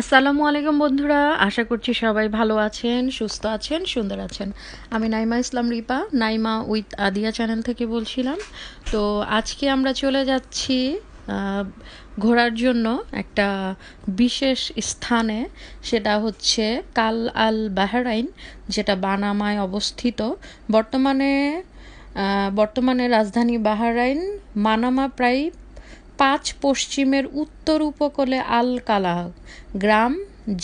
আসসালামু আলাইকুম বন্ধুরা, আশা করছি সবাই ভালো আছেন, সুস্থ আছেন, সুন্দর আছেন। আমি নাইমা ইসলাম রিপা, নাইমা উইথ আদিয়া চ্যানেল থেকে বলছিলাম। তো আজকে আমরা চলে যাচ্ছি ঘোরার জন্য একটা বিশেষ স্থানে। সেটা হচ্ছে কাল আল বাহরাইন, যেটা বানামায় অবস্থিত। বর্তমানে বর্তমানে রাজধানী বাহরাইন, মানামা প্রায় পাঁচ পশ্চিমের উত্তর উপকূলে আল কালাহ গ্রাম,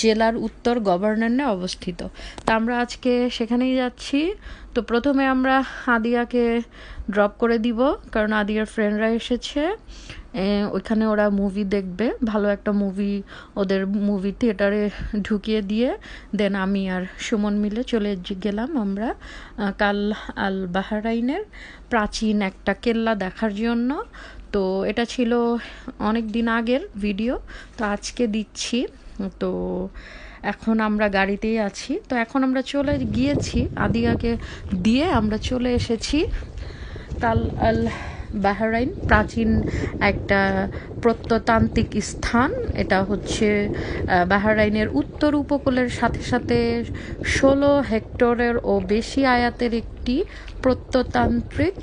জেলার উত্তর গভর্নরে অবস্থিত। তা আমরা আজকে সেখানেই যাচ্ছি। তো প্রথমে আমরা আদিয়াকে ড্রপ করে দিব, কারণ আদিয়ার ফ্রেন্ডরা এসেছে। ওইখানে ওরা মুভি দেখবে, ভালো একটা মুভি ওদের মুভি থিয়েটারে ঢুকিয়ে দিয়ে। দেন আমি আর সুমন মিলে চলে গেলাম আমরা কাল আল বাহারাইনের প্রাচীন একটা কেল্লা দেখার জন্য। তো এটা ছিল অনেক দিন আগের ভিডিও, তো আজকে দিচ্ছি। তো এখন আমরা গাড়িতেই আছি। তো এখন আমরা চলে গিয়েছি, আদিয়াকে দিয়ে আমরা চলে এসেছি কাল আল বাহরাইন, প্রাচীন একটা প্রত্নতান্ত্রিক স্থান। এটা হচ্ছে বাহরাইনের উত্তর উপকূলের সাথে সাথে ষোলো হেক্টরের ও বেশি আয়াতের একটি প্রত্নতান্ত্রিক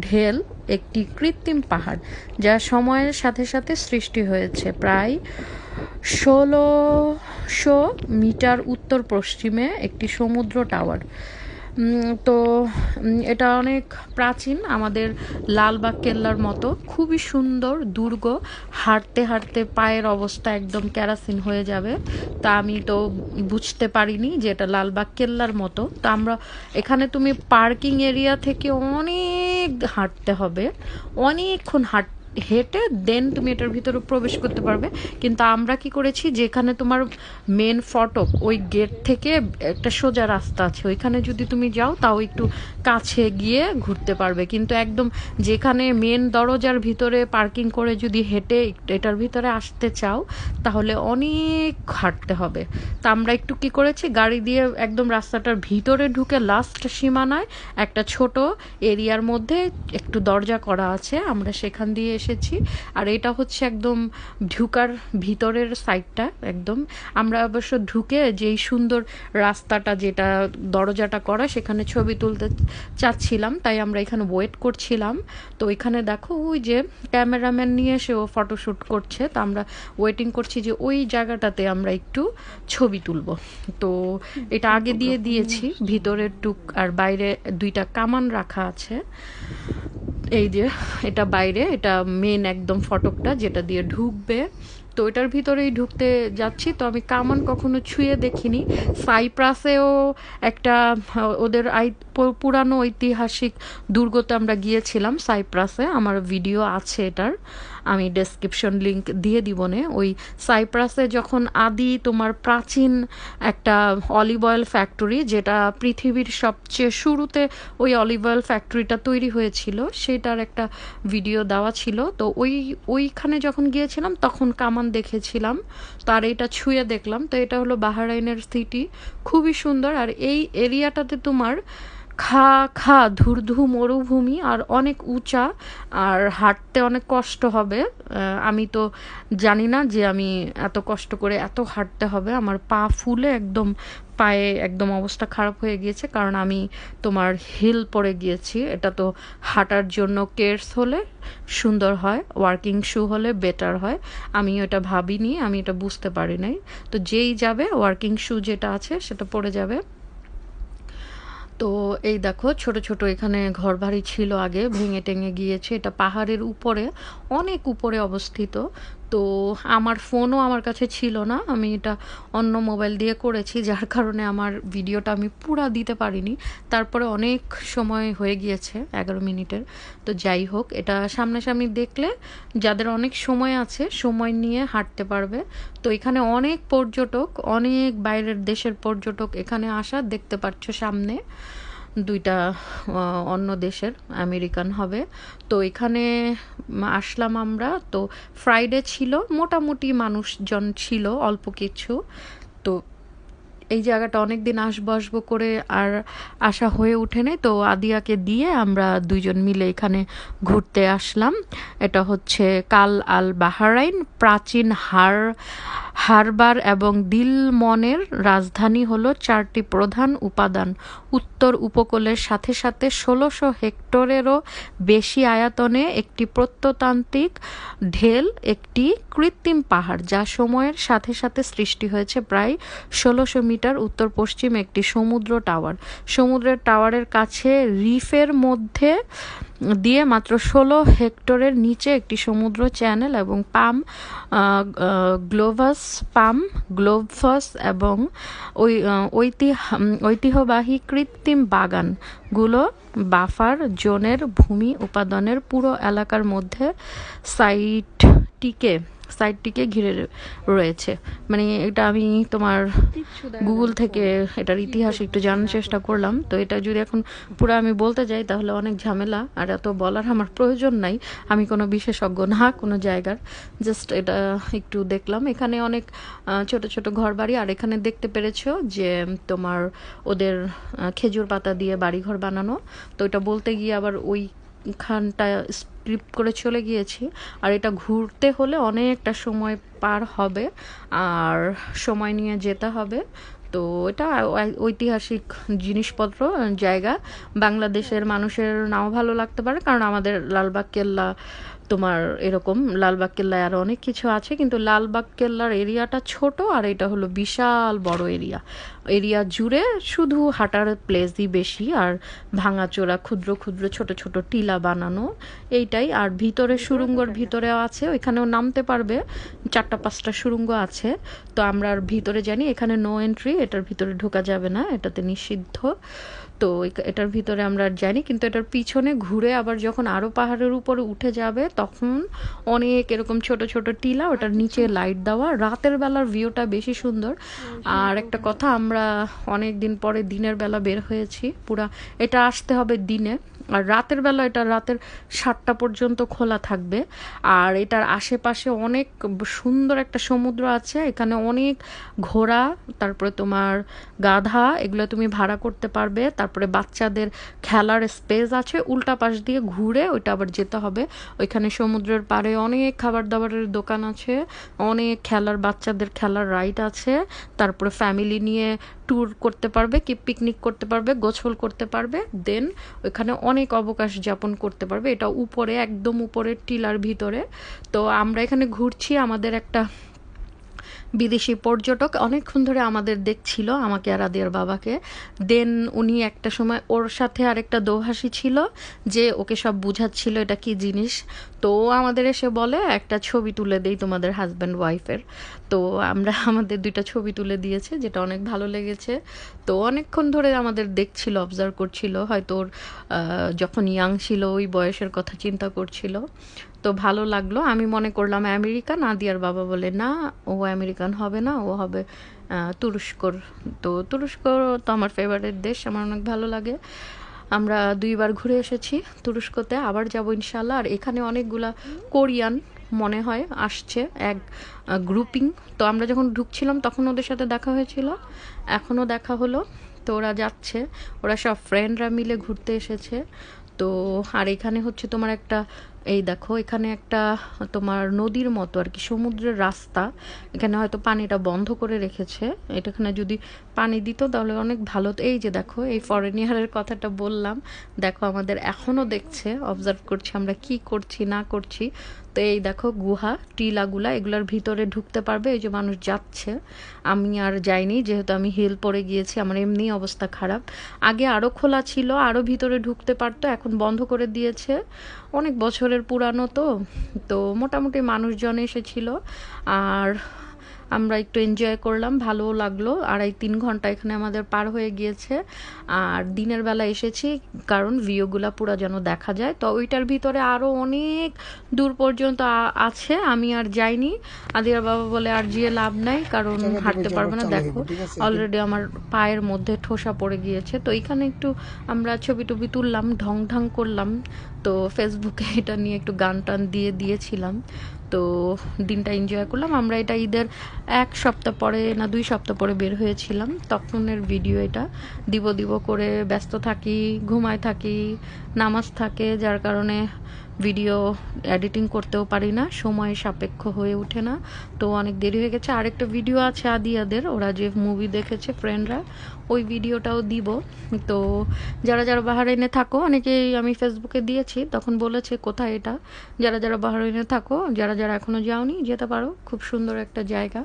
ঢেল একটি কৃত্রিম পাহাড়, যা সময়ের সাথে সাথে সৃষ্টি হয়েছে। প্রায় ষোলোশো মিটার উত্তর পশ্চিমে একটি সমুদ্র টাওয়ার। তো এটা অনেক প্রাচীন আমাদের লালবাগ কেল্লার মতো। খুবই সুন্দর, দুর্গ। হাঁটতে হাঁটতে পায়ের অবস্থা একদম ক্যারাসিন হয়ে যাবে। তা আমি তো বুঝতে পারিনি যে এটা লালবাগ কেল্লার মতো। তো আমরা, এখানে তুমি পার্কিং এরিয়া থেকে অনেক হাঁটতে হবে। অনেকক্ষণ হাঁট হেঁটে দেন তুমি এটার ভিতরে প্রবেশ করতে পারবে। কিন্তু আমরা কি করেছি? যেখানে তোমার মেন ফটক ওই গেট থেকে একটা সোজা রাস্তা আছে। ওইখানে যদি তুমি যাও, তাও একটু কাছে গিয়ে ঘুরতে পারবে। কিন্তু একদম যেখানে মেন দরজার ভিতরে পার্কিং করে যদি হেঁটে এটার ভিতরে আসতে চাও, তাহলে অনেক হাঁটতে হবে। তা আমরা একটু কি করেছি? গাড়ি দিয়ে একদম রাস্তাটার ভিতরে ঢুকে লাস্ট সীমানায় একটা ছোট এরিয়ার মধ্যে একটু দরজা করা আছে। আমরা সেখান দিয়ে এসেছি। আর এটা হচ্ছে একদম ঢুকার ভিতরের সাইডটা একদম। আমরা অবশ্য ঢুকে যেই সুন্দর রাস্তাটা যেটা দরজাটা করা সেখানে ছবি তুলতে চাচ্ছিলাম তাই আমরা এখানে ওয়েট করছিলাম। তো এখানে দেখো ওই যে ক্যামেরাম্যান নিয়ে এসে ও ফটোশ্যুট করছে। তো আমরা ওয়েটিং করছি যে ওই জায়গাটাতে আমরা একটু ছবি তুলব। তো এটা আগে দিয়ে দিয়েছি ভিতরের টুক আর বাইরে দুইটা কামান রাখা আছে। এই যে এটা বাইরে এটা মেন একদম ফটকটা যেটা দিয়ে ঢুকবে। তো এটার ভিতরেই ঢুকতে যাচ্ছি। তো আমি কামান কখনো ছুঁয়ে দেখিনি। সাইপ্রাসেও একটা, ওদের আই পুরানো ঐতিহাসিক দুর্গতে আমরা গিয়েছিলাম সাইপ্রাসে। আমার ভিডিও আছে এটার। আমি ডেসক্রিপশন লিংক দিয়ে দিব নে। ওই সাইপ্রাসে যখন আদি, তোমার প্রাচীন একটা অলিভ অয়েল ফ্যাক্টরি যেটা পৃথিবীর সবচেয়ে শুরুতে ওই অলিভ অয়েল ফ্যাক্টরিটা তৈরি হয়েছিল, সেটার একটা ভিডিও দেওয়া ছিল। তো ওই, ওইখানে যখন গিয়েছিলাম, তখন কামান দেখেছিলাম, তার এটা ছুঁয়ে দেখলাম। তো এটা হলো বাহারাইনের সিটি খুবই সুন্দর। আর এই এরিয়াটাতে তোমার খা খা, ধুরধু, মরুভূমি আর অনেক উঁচা আর হাঁটতে অনেক কষ্ট হবে। আমি তো জানি না যে আমি এত কষ্ট করে এত হাঁটতে হবে। আমার পা ফুলে একদম পায়ে একদম অবস্থা খারাপ হয়ে গিয়েছে, কারণ আমি তোমার হিল পরে গিয়েছি। এটা তো হাঁটার জন্য কেয়ার্স হলে সুন্দর হয়, ওয়ার্কিং শু হলে বেটার হয়। আমি এটা ভাবিনি, আমি এটা বুঝতে পারি নাই। তো যেই যাবে, ওয়ার্কিং শু যেটা আছে সেটা পরে যাবে। তো এই দেখো, ছোট ছোট এখানে ঘরবাড়ি ছিল আগে, ভেঙে টেঙে গিয়েছে। এটা পাহাড়ের উপরে, অনেক উপরে অবস্থিত। তো আমার ফোনও আমার কাছে ছিল না। আমি এটা অন্য মোবাইল দিয়ে করেছি, যার কারণে আমার ভিডিওটা আমি পুরা দিতে পারিনি। তারপরে অনেক সময় হয়ে গিয়েছে, এগারো মিনিটের। তো যাই হোক, এটা সামনাসামনি দেখলে যাদের অনেক সময় আছে, সময় নিয়ে হাঁটতে পারবে। তো এখানে অনেক পর্যটক, অনেক বাইরের দেশের পর্যটক এখানে আসা দেখতে পাচ্ছ সামনে। দুইটা অন্য দেশের আমেরিকান হবে। তো এখানে আসলাম আমরা। তো ফ্রাইডে ছিল, মোটামুটি মানুষজন ছিল, অল্প কিছু। তো এই জায়গাটা অনেক দিন আসব আসব করে আর আসা হয়ে ওঠে তো আদিয়াকে দিয়ে আমরা দুইজন মিলে এখানে ঘুরতে আসলাম। এটা হচ্ছে কাল আল বাহারাইন প্রাচীন হার হারবার এবং দিলমনের রাজধানী হলো চারটি প্রধান উপাদান। উত্তর উপকূলের সাথে সাথে ষোলোশো হেক্টরেরও বেশি আয়তনে একটি প্রত্নতান্ত্রিক ঢেল, একটি কৃত্রিম পাহাড়, যা সময়ের সাথে সাথে সৃষ্টি হয়েছে প্রায় ষোলোশো মিটার উত্তর পশ্চিম একটি সমুদ্র টাওয়ার। সমুদ্রের টাওয়ারের কাছে রিফের মধ্যে দিয়ে মাত্র ষোলো হেক্টরের নিচে একটি সমুদ্র চ্যানেল এবং পাম গ্লোভাস পাম, গ্লোভস এবং ঐতিহ্যবাহী কৃত্রিম বাগানগুলো বাফার জোনের ভূমি উপাদানের পুরো এলাকার মধ্যে সাইটটিকে সাইটটিকে ঘিরে রয়েছে। মানে এটা আমি তোমার গুগল থেকে এটার ইতিহাস একটু জানার চেষ্টা করলাম। তো এটা যদি এখন পুরো আমি বলতে যাই তাহলে অনেক ঝামেলা। আর এত বলার আমার প্রয়োজন নাই। আমি কোনো বিশেষজ্ঞ না কোনো জায়গার। জাস্ট এটা একটু দেখলাম। এখানে অনেক ছোট ছোট ঘর বাড়ি আর এখানে দেখতে পেরেছ যে তোমার ওদের খেজুর পাতা দিয়ে বাড়িঘর বানানো। তো এটা বলতে গিয়ে আবার ওই খানটা স্ট্রিপ করে চলে গিয়েছি। আর এটা ঘুরতে হলে অনেকটা সময় পার হবে, আর সময় নিয়ে যেতে হবে। তো এটা ঐতিহাসিক জিনিসপত্র, জায়গা। বাংলাদেশের মানুষের নাও ভালো লাগতে পারে, কারণ আমাদের লালবাগ, কেল্লা তোমার এরকম লালবাগ কেল্লায় আরও অনেক কিছু আছে কিন্তু লালবাগ কেল্লার এরিয়াটা ছোট আর এটা হলো বিশাল বড় এরিয়া। এরিয়া জুড়ে শুধু হাঁটার প্লেসই বেশি আর ভাঙাচোরা ক্ষুদ্র ক্ষুদ্র ছোট ছোট টিলা বানানো এইটাই। আর ভিতরে সুরঙ্গর ভিতরেও আছে ওইখানেও নামতে পারবে চারটা পাঁচটা সুরঙ্গ আছে। তো আমরা আর ভিতরে জানি এখানে নো এন্ট্রি এটার ভিতরে ঢোকা যাবে না এটাতে নিষিদ্ধ। তো এটার ভিতরে আমরা জানি, কিন্তু এটার পিছনে ঘুরে আবার যখন আরও পাহাড়ের উপরে উঠে যাবে, তখন অনেক এরকম ছোট ছোট টিলা, ওটার নিচে লাইট দেওয়া। রাতের বেলার ভিউটা বেশি সুন্দর। আর একটা কথা, আমরা অনেক দিন পরে দিনের বেলা বের হয়েছি, পুরা এটা আসতে হবে দিনে। আর রাতের বেলা এটা রাতের সাতটা পর্যন্ত খোলা থাকবে। আর এটার আশেপাশে অনেক সুন্দর একটা সমুদ্র আছে। এখানে অনেক ঘোড়া, তারপরে তোমার গাধা, এগুলো তুমি ভাড়া করতে পারবে। তারপরে বাচ্চাদের খেলার স্পেস আছে, উল্টা পাশ দিয়ে ঘুরে ওইটা আবার যেতে হবে। ওইখানে সমুদ্রের পাড়ে অনেক খাবার দাবারের দোকান আছে, অনেক খেলার, বাচ্চাদের খেলার রাইড আছে। তারপরে ফ্যামিলি নিয়ে ট্যুর করতে পারবে, কি পিকনিক করতে পারবে গোছল করতে পারবে। দেন ওইখানে অনেক অবকাশ যাপন করতে পারবে। এটা উপরে, একদম উপরের টিলার ভিতরে। তো আমরা এখানে ঘুরছি, আমাদের একটা বিদেশি পর্যটক অনেকক্ষণ ধরে আমাদের দেখছিল, আমাকে আর আদিয়ার বাবাকে। দেন উনি একটা সময় ওর সাথে আরেকটা দোভাষী ছিল যে ওকে সব বুঝাচ্ছিল এটা কি জিনিস। তো আমাদের এসে বলে, একটা ছবি তুলে দেই তোমাদের হাজব্যান্ড ওয়াইফের তো আমরা, আমাদের দুইটা ছবি তুলে দিয়েছে, যেটা অনেক ভালো লেগেছে। তো অনেকক্ষণ ধরে আমাদের দেখছিল অবজার্ভ করছিল। হয়তো ওর যখন ইয়াং ছিল, ওই বয়সের কথা চিন্তা করছিল। তো ভালো লাগল। আমি মনে করলাম আমেরিকান, আদিয়ার বাবা বলে, না, ও আমেরিকান হবে না, ও হবে তুরস্কর। তো তুরস্ক তো আমার ফেভারিট দেশ, আমার অনেক ভালো লাগে। আমরা দুইবার ঘুরে এসেছি তুরস্কতে, আবার যাব ইনশাল্লাহ আর এখানে অনেকগুলা কোরিয়ান, মনে হয়, আসছে, এক গ্রুপিং তো আমরা যখন ঢুকছিলাম, তখন ওদের সাথে দেখা হয়েছিল, এখনও দেখা হলো। তো ওরা যাচ্ছে, ওরা সব ফ্রেন্ডরা মিলে ঘুরতে এসেছে। তো আর এখানে হচ্ছে তোমার একটা এই দেখো, এখানে একটা তোমার নদীর মতো আর কি, সমুদ্রের রাস্তা। এখানে হয়তো পানিটা বন্ধ করে রেখেছে। এটাখানে যদি পানি দিত তাহলে অনেক ভালো এই যে দেখো, এই ফরেনিয়ারের কথাটা বললাম। দেখো, আমাদের এখনও দেখছে অবজার্ভ করছি আমরা কি করছি, না করছি। তো এই দেখো, গুহা, টিলাগুলা, এগুলোর ভিতরে ঢুকতে পারবে। এই যে মানুষ যাচ্ছে। আমি আর যাইনি, যেহেতু আমি হিল পরে গিয়েছি, আমার এমনি অবস্থা খারাপ। আগে আরও খোলা ছিল আরও ভিতরে ঢুকতে পারতো, এখন বন্ধ করে দিয়েছে। অনেক বছরের পুরানো তো তো মোটামুটি মানুষজন এসেছিল। আর আমরা একটু এনজয় করলাম ভালোও লাগল। আড়াই তিন ঘণ্টা এখানে আমাদের পার হয়ে গিয়েছে। আর দিনের বেলা এসেছি কারণ ভিউগুলা পুরো যেন দেখা যায়। তো ওইটার ভিতরে আরও অনেক দূর পর্যন্ত আছে আমি আর যাইনি। আদিয়ার বাবা বলে আর গিয়ে লাভ নাই কারণ হাঁটতে পারবে না দেখো। অলরেডি আমার পায়ের মধ্যে ঠোসা পড়ে গিয়েছে। তো এখানে একটু আমরা ছবি টবি তুললাম ঢং ঢং করলাম। তো ফেসবুকে এটা নিয়ে একটু গান টান দিয়ে দিয়েছিলাম। তো দিনটা এনজয় করলাম। আমরা এটা ঈদের এক সপ্তাহ পরে না দুই সপ্তাহ পরে বের হয়েছিলাম। তখনের ভিডিও এটা। দিব দিব করে ব্যস্ত থাকি, ঘুমায় থাকি, নামাজ থাকে, যার কারণে ভিডিও এডিটিং করতেও পারি না, সময় সাপেক্ষ হয়ে ওঠে না। তো অনেক দেরি হয়ে গেছে। আরেকটা ভিডিও আছে আদিয়াদের, ওরা যে মুভি দেখেছে ফ্রেন্ডরা ওই ভিডিওটাও দিব। তো যারা যারা বাহারাইনে থাকো, অনেকেই আমি ফেসবুকে দিয়েছি, তখন বলেছে কোথায় এটা? যারা যারা বাহারাইনে থাকো, যারা যারা এখনও যাওনি, যেতে পারো। খুব সুন্দর একটা জায়গা।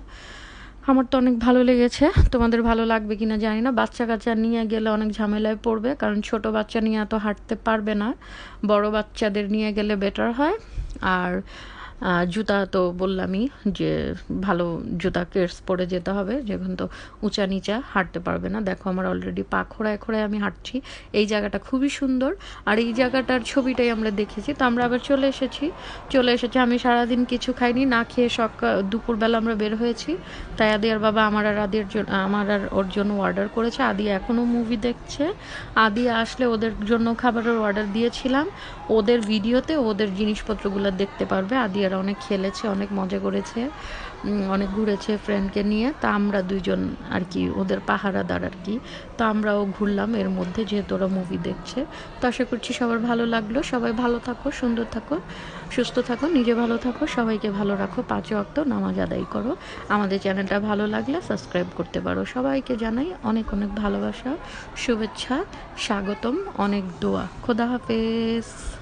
আমার তো অনেক ভালো লেগেছে। তোমাদের ভালো লাগবে কিনা জানি না। বাচ্চা কাচ্চা নিয়ে গেলে অনেক ঝামেলায় পড়বে, কারণ ছোট বাচ্চা নিয়ে এত হাঁটতে পারবে না। বড় বাচ্চাদের নিয়ে গেলে বেটার হয়। আর জুতা তো বললামই যে ভালো জুতা কেটস পরে যেতে হবে, যেখানে তো উঁচা নিচা হাঁটতে পারবে না। দেখো আমার অলরেডি পা খোড়ায় খোড়ায় আমি হাঁটছি। এই জায়গাটা খুবই সুন্দর। আর এই জায়গাটার ছবিটাই আমরা দেখেছি। তো আমরা আবার চলে এসেছি। চলে এসেছি। আমি সারাদিন কিছু খাইনি, না খেয়ে সকাল দুপুরবেলা আমরা বের হয়েছি। তাই আদি আর বাবা আমার আর আদির জন্য আমার আর ওর জন্য অর্ডার করেছে। আদি এখনও মুভি দেখছে। আদি আসলে ওদের জন্য খাবারের অর্ডার দিয়েছিলাম। ওদের ভিডিওতে ওদের জিনিসপত্রগুলো দেখতে পারবে। আদি আর অনেক খেলেছে, অনেক মজা করেছে অনেক ঘুরেছে ফ্রেন্ডকে নিয়ে, তা আমরা দুইজন আর কি, ওদের পাহারাদার আর কি, তো আমরাও ঘুরলাম এর মধ্যে যেহেতু ওরা মুভি দেখছে। তো আশা করছি সবার ভালো লাগল। সবাই ভালো থাকো, সুন্দর থাকো, সুস্থ থাকো, নিজে ভালো থাকো, সবাইকে ভালো রাখো পাঁচ অক্ত নামাজ আদায় করো। আমাদের চ্যানেলটা ভালো লাগলে সাবস্ক্রাইব করতে পারো। সবাইকে জানাই অনেক অনেক ভালোবাসা, শুভেচ্ছা, স্বাগতম, অনেক দোয়া। খোদা হাফেজ।